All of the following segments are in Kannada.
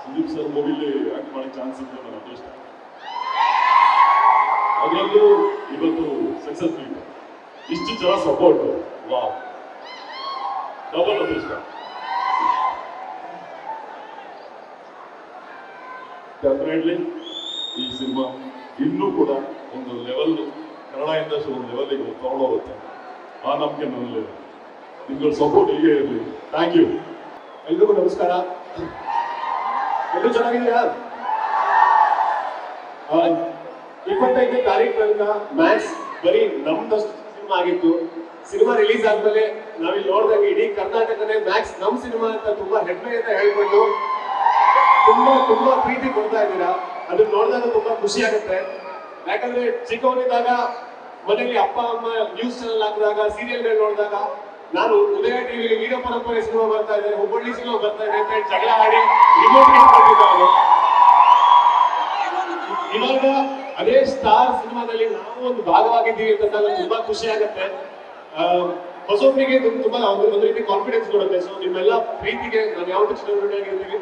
ಸುದೀಪ್ ಸರ್ ಮೂವಿಲಿ ಆಕ್ಟ್ ಮಾಡೋ ಚಾನ್ಸ್ ಇತ್ತು ನನ್ನ ಅದೃಷ್ಟ ಅದರಲ್ಲೂ ಇವತ್ತು ಸಕ್ಸಸ್ ಮೀಟ್ ಇಷ್ಟು ಜನ ಸಪೋರ್ಟ್ ವಾ ಡಬಲ್ ಅದೃಷ್ಟ ಡೆಫಿನೆಟ್ಲಿ ಈ ಸಿನಿಮಾ ಇನ್ನೂ ಕೂಡ ಒಂದು ಲೆವೆಲ್ ಕನ್ನಡ ಇಂಡಸ್ಟ್ರಿ ಒಂದು ಲೆವೆಲ್ಗೆ ತಗೊಂಡೋಗುತ್ತೆ. ಆ ನಂಬಿಕೆ ನನ್ನಲ್ಲಿದೆ. ನಿಮ್ಗಳ ಸಪೋರ್ಟ್ ಹೀಗೆ ಇರಲಿ. ಥ್ಯಾಂಕ್ ಯು ಎಲ್ರಿಗೂ ನಮಸ್ಕಾರ. ಎಲ್ಲರೂ ಚೆನ್ನಾಗಿದ್ಯಾ ಇಪ್ಪತ್ತೈದನೇ ತಾರೀಕಿನ ಮ್ಯಾಕ್ಸ್ ಬರೀ ನಮ್ದಷ್ಟು ಸಿನಿಮಾ ಆಗಿತ್ತು. ಸಿನಿಮಾ ರಿಲೀಸ್ ಆದ್ಮೇಲೆ ನಾವಿಲ್ಲಿ ನೋಡಿದಾಗ ಇಡೀ ಕರ್ನಾಟಕನೇ ಮ್ಯಾಕ್ಸ್ ನಮ್ ಸಿನಿಮಾ ಅಂತ ತುಂಬಾ ಹೆಮ್ಮೆಯಿಂದ ಹೇಳ್ಕೊಂಡು ತುಂಬಾ ತುಂಬಾ ಪ್ರೀತಿ ಕೊಡ್ತಾ ಇದ್ದೀರಾ. ಅದನ್ನ ನೋಡಿದಾಗ ತುಂಬಾ ಖುಷಿ ಆಗುತ್ತೆ. ಯಾಕಂದ್ರೆ ಚಿಕ್ಕವನಿದ್ದಾಗ ಮನೆಯಲ್ಲಿ ಅಪ್ಪ, ಅಮ್ಮ ನ್ಯೂಸ್ ಚಾನಲ್ ಹಾಕಿದಾಗ ಸೀರಿಯಲ್ಗಳು ನೋಡಿದಾಗ ನಾನು ಉದಯ ಟಿವಿಲಿ ವೀರ ಪರಂಪರೆ ಸಿನಿಮಾ ಬರ್ತಾ ಇದೆ ಹುಬ್ಬಳ್ಳಿ ಸಿನಿಮಾ ಬರ್ತಾ ಇದೆ ಅಂತ ಜಗಳ ಆಡಿ ಇವಾಗ ಅದೇ ಸ್ಟಾರ್ ಸಿನಿಮಾದಲ್ಲಿ ನಾವು ಒಂದು ಭಾಗವಾಗಿದ್ದೀವಿ ಅಂತ ನನಗೆ ತುಂಬಾ ಖುಷಿ ಆಗುತ್ತೆ. ಹೊಸೊಬ್ಬರಿಗೆ ತುಂಬಾ ಒಂದು ರೀತಿ ಕಾನ್ಫಿಡೆನ್ಸ್ ಕೊಡುತ್ತೆ. ಸೊ ನಿಮ್ಮೆಲ್ಲ ಪ್ರೀತಿಗೆ ನಾನು ಯಾವತ್ತೂ ಚಿತ್ರದುರ್ಗಿರ್ತೀವಿ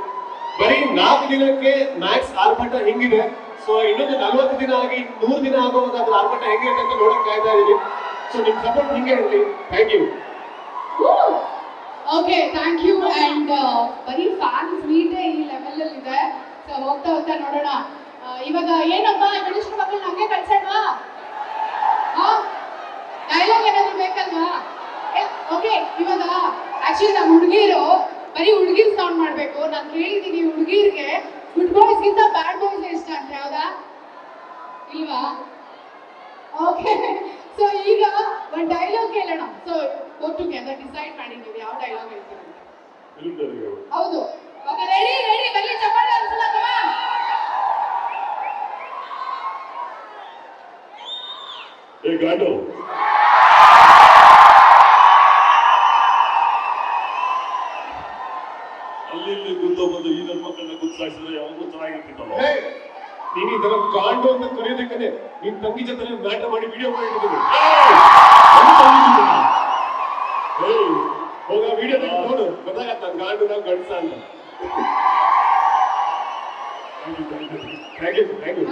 ಬರೀ ನಾಲ್ಕು ದಿನಕ್ಕೆ ಮ್ಯಾಕ್ಸ್ ಆರ್ಭಟ ಹಿಂಗಿದೆ. ಸೊ ಇನ್ನೊಂದು ನಲ್ವತ್ತು ದಿನ ಆಗಿ ನೂರು ದಿನ ಆಗುವಾಗ ಅದ್ರ ಆರ್ಭಟ ಹೆಂಗಿರುತ್ತೆ ಅಂತ ನೋಡಕ್ ಕಾಯ್ತಾ ಇದೀವಿ ಸೊ ನಿಮ್ ಸಪೋರ್ಟ್ ಹಿಂಗೆ ಇರಲಿ. Thank you okay thank you and ಬರೀ ಫ್ಯಾನ್ಸ್ ಮೀಟೇ ಈ ಲೆವೆಲ್ ಅಲ್ಲಿ ಇದೆ. ಸೊ ಹೋಗ್ತಾ ಹೋಗ್ತಾ ನೋಡೋಣ. ಇವಾಗ ಏನಪ್ಪ ಗಣೇಶ್ ಮಕ್ಕಳು ಹಂಗೆ ಕಳ್ಸಣ್ವಾ ಡೈಲಾಗ್ ಏನಾದ್ರು ಬೇಕಲ್ವಾ? ಓಕೆ ಇವಾಗ ಆಕ್ಚುಲಿ ನಮ್ಮ ಹುಡುಗಿರು, ಬರೀ ಹುಡುಗಿರ್ ಸೌಂಡ್ ಮಾಡ್ಬೇಕು. ನಾನು ಕೇಳಿದ್ದೀನಿ ಹುಡುಗಿರ್ಗೆ. ಗುಡ್ ಬಾಯ್ಸ್ ಗಿಂತ ಬ್ಯಾಡ್ ಬಾಯ್ಸ್ ಇಷ್ಟ ಅಂತ ಹೌದಾ? ಇಲ್ವಾ? ಓಕೆ ಸೊ ಈಗ ಒಂದು ಡೈಲಾಗ್ ಕೇಳೋಣ. ಸೊ ಗೋ ಟುಗೆದರ್ ಡಿಸೈಡ್ ನೀವು ಯಾವ ಡೈಲಾಗ್ ಹೇಳ್ತೀವಿ ಹೌದು. ಓಕೆ ರೆಡಿ ರೆಡಿ ಬಲ್ಲಿ ಚಪ್ಪಾಳೆ ಅನ್ಸಲ್ಲ ಕಮಾನ್ ಏ ಗಾಂಡು. ಅಲ್ಲಿ ಇಲ್ಲಿ ಗುದ್ದ ಬಂದು ಈ ನನ್ನ ಮಕ್ಕಳನ್ನ ಗುದ್ದಾಯಿಸಿದ್ರೆ ಯಾವಾಗೂ ಚೆನ್ನಾಗಿರ್ತಿತ್ತಲ್ಲ ನೀವು ಇದೆಲ್ಲ ಕಾಂಡು ಅಂತ ಕರೆಯೋದಕ್ಕೇ ನಿನ್ ತಂಗಿ ಜೊತೆ ಮ್ಯಾಟರ್ ಮಾಡಿ ವಿಡಿಯೋ ಮಾಡಿ ಹೋಗ ವಿಡಿಯೋ ನೋಡು. ಗೊತ್ತಾಗತ್ತ? ಕಾಂಡು ನಾವು ಗಂಡಸ ಅಂತ. Thank you thank you